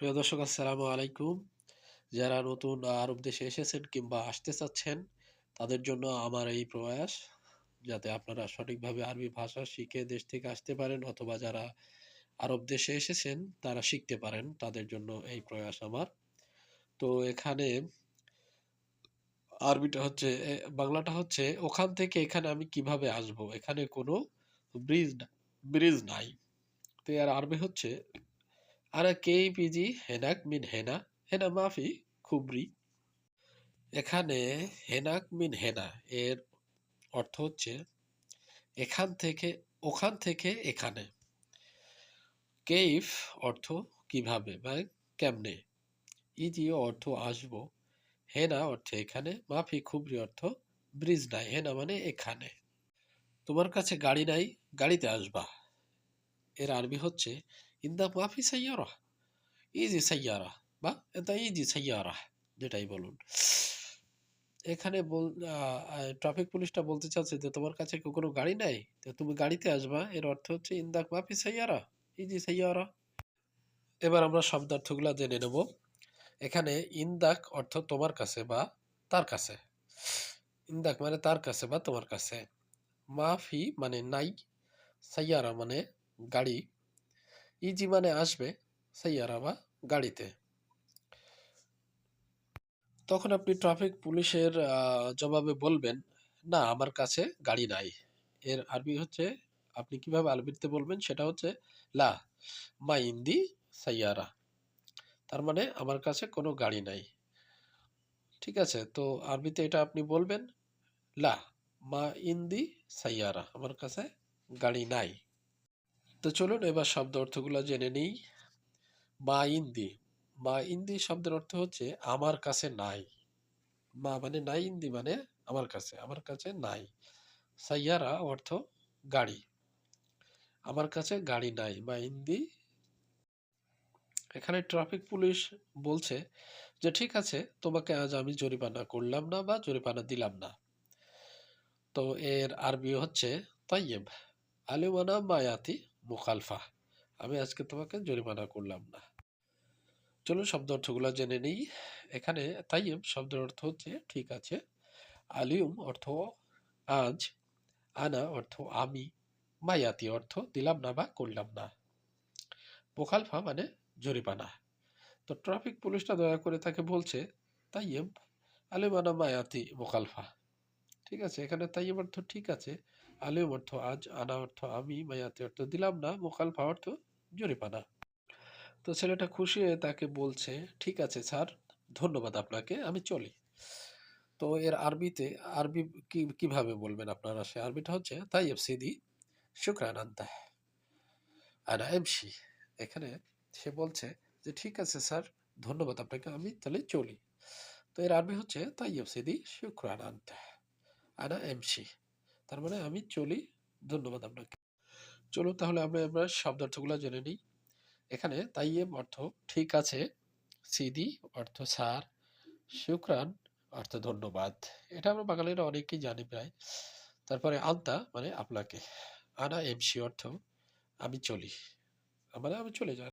প্রিয় দর্শক, আসসালামু আলাইকুম। যারা নতুন আরব দেশে এসেছেন কিংবা আসতে চাচ্ছেন, তাদের জন্য আমার এই প্রয়াস, যাতে আপনারা সঠিকভাবে আরবি ভাষা শিখে দেশ থেকে আসতে পারেন, অথবা যারা আরব দেশে এসেছেন, তারা শিখতে পারেন, তাদের জন্য এই প্রয়াস আমার। তো এখানে আরবিটা হচ্ছে বাংলাটা হচ্ছে, ওখান থেকে এখানে আমি কীভাবে আসব? এখানে কোনো ব্রিজ ব্রিজ নাই। তো এর আরবি হচ্ছে আরা কেইপিজি হেনাক মিন হেনা হেনা মাফি খুবরি এখানে হেনাক মিন হেনা এর অর্থ হচ্ছে এখান থেকে, ওখান থেকে এখানে। কেইফ অর্থ কীভাবে বা কেমনে? ইজি অর্থ আসব। হেনা অর্থে এখানে মাফি খুবরি অর্থ ব্রিজ নাই। হেনা মানে এখানে। তোমার কাছে গাড়ি নাই, গাড়িতে আসবা। এর আরবি হচ্ছে ইন্দা মাফি সাইয়ারা ইজি সাইয়ারা বা এটা ইজি সাইয়ারা যেটাই বলুন। এখানে বল ট্রাফিক পুলিশটা বলতে চাচ্ছে যে, তোমার কাছে কি কোনো গাড়ি নাই? তো তুমি গাড়িতে আসবা। এর অর্থ হচ্ছে ইন্দাক মাফি সাইয়ারা। ইজি সাইয়ারা। এবার আমরা শব্দার্থগুলো জেনে নেব। এখানে ইন্দাক অর্থ তোমার কাছে বা তার কাছে। ইন্দাক মানে তার কাছে বা তোমার কাছে। মাফি মানে নাই। সাইয়ারা মানে গাড়ি। ইজি মানে আসবে সাইয়ারা বা গাড়িতে। তখন আপনি ট্রাফিক পুলিশের জবাবে বলবেন, না, আমার কাছে গাড়ি নাই। এর আরবি হচ্ছে, আপনি কীভাবে আরবিতে বলবেন? সেটা হচ্ছে, লা, মা ইন্দি সাইয়ারা। তার মানে আমার কাছে কোনো গাড়ি নাই। ঠিক আছে, তো আরবিতে এটা আপনি বলবেন, লা, মা ইন্দি সাইয়ারা, আমার কাছে গাড়ি নাই। তো চলুন এবার শব্দ অর্থগুলো জেনে নিই। মা ইন্দি। মা ইন্দি শব্দের অর্থ হচ্ছে আমার কাছে নাই। মা মানে নাই, ইন্দি মানে আমার কাছে আমার কাছে নাই। সাইয়ারা অর্থ গাড়ি। আমার কাছে গাড়ি নাই, মা ইন্দি। এখানে ট্রাফিক পুলিশ বলছে যে, ঠিক আছে, তোমাকে আজ আমি জরিমানা করলাম না বা জরিমানা দিলাম না। তো এর আরবি হচ্ছে তাইয়েব আলিমানা মায়াতি। মুখালফা। আমি আজকে তোমাকে জরিমানা করলাম না। চলুন শব্দ অর্থগুলো জেনে নিই। এখানে তাইয়েব শব্দের অর্থ হচ্ছে, ঠিক আছে আলিউম অর্থ আজ, আনা অর্থ আমি মায়াতি অর্থ দিলাম না বা করলাম না। মোকালফা মানে জরিমানা। তো ট্রাফিক পুলিশটা দয়া করে তাকে বলছে তাইয়েব আলিমানা মায়াতি মোকালফা ঠিক আছে, এখানে তাইয়েব অর্থ ঠিক আছে আলিম অর্থ আজ, আনা অর্থ আমি, মায়াতি অর্থ দিলাম না মোখালফা অর্থ জরিমানা। তো ছেলেটা খুশি হয়ে তাকে বলছে, ঠিক আছে স্যার, ধন্যবাদ আপনাকে, আমি চলি। তো এর আরবিতে, আরবি কি, কীভাবে বলবেন আপনারা সে আরবিটা হচ্ছে তাইয়েব সিদি, শুক্রান আনা এমসি এখানে সে বলছে যে, ঠিক আছে স্যার, ধন্যবাদ আপনাকে, আমি তাহলে চলি। তো এর আরবি হচ্ছে তাইয়েব সিদি, শুক্রান আনা এমসি তার মানে আমি চলি। ধন্যবাদ আপনাকে। চলুন তাহলে আমরা এবার শব্দার্থগুলো জেনে নিই। এখানে তাইয়েব অর্থ ঠিক আছে, সিদি অর্থ স্যার শুক্রান অর্থ ধন্যবাদ। এটা আমরা বাঙালিরা অনেকেই জানি প্রায়। তারপরে আন্তা মানে আপনাকে। আনা এমসি অর্থ আমি চলি। মানে আমি চলে যাই।